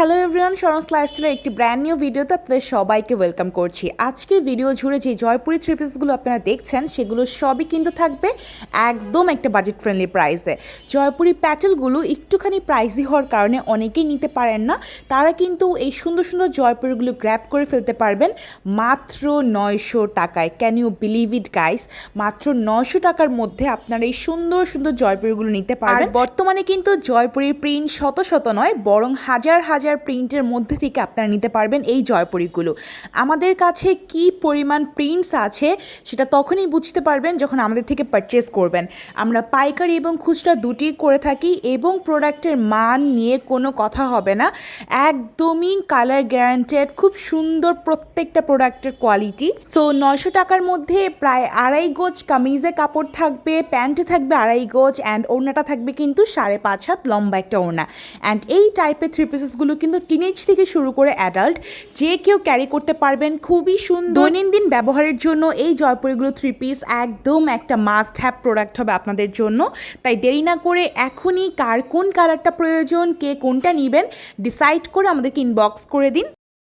Hello everyone শরণস লাইফস্টাইলের একটি brand new ভিডিওতে আপনাদের সবাইকে ওয়েলকাম করছি। আজকের ভিডিও জুড়ে যে জয়পুরি থ্রি পিসগুলো আপনারা দেখছেন সেগুলো সবই কিন্তু থাকবে একদম একটা বাজেট ফ্রেন্ডলি প্রাইসে জয়পুরি প্যাটেলগুলো একটুখানি প্রাইসি হওয়ার কারণে অনেকেই নিতে পারেন না। তারা কিন্তু এই সুন্দর সুন্দর জয়পুরিগুলো গ্র্যাব করে ফেলতে পারবেন মাত্র নয়শো টাকায়। Can you believe it guys মাত্র নয়শো টাকার মধ্যে আপনারা এই সুন্দর সুন্দর জয়পুরিগুলো নিতে পারবেন। বর্তমানে কিন্তু জয়পুরির প্রিন্ট শত শত নয় বরং হাজার হাজার হাজার প্রিন্টের মধ্যে থেকে আপনারা নিতে পারবেন এই জয়পুরিগুলো। আমাদের কাছে কি পরিমাণ প্রিন্টস আছে সেটা তখনই বুঝতে পারবেন যখন আমাদের থেকে পারচেস করবেন। আমরা পাইকারি এবং খুচরা দুটি করে থাকি এবং প্রোডাক্টের মান নিয়ে কোনো কথা হবে না। একদমই কালার গ্যারান্টেড খুব সুন্দর প্রত্যেকটা প্রোডাক্টের কোয়ালিটি সো নয়শো টাকার মধ্যে প্রায় আড়াই গোজ কামিজে কাপড় থাকবে প্যান্টে থাকবে আড়াই গোজ অ্যান্ড ওড়নাটা থাকবে কিন্তু সাড়ে পাঁচ হাত লম্বা একটা ওড়না। অ্যান্ড এই টাইপের থ্রি পিসেসগুলো কিন্তু টিনেজ থেকে শুরু করে অ্যাডাল্ট যে কেউ ক্যারি করতে পারবেন খুবই সুন্দর দৈনন্দিন ব্যবহারের জন্য এই জয়পুরিগুলো থ্রি পিস একদম একটা মাস্ট হ্যাভ প্রোডাক্ট হবে আপনাদের জন্য। তাই দেরি না করে এখনই কার কোন কালারটা প্রয়োজন, কে কোনটা নেবেন ডিসাইড করে আমাদেরকে ইনবক্স করে দিন।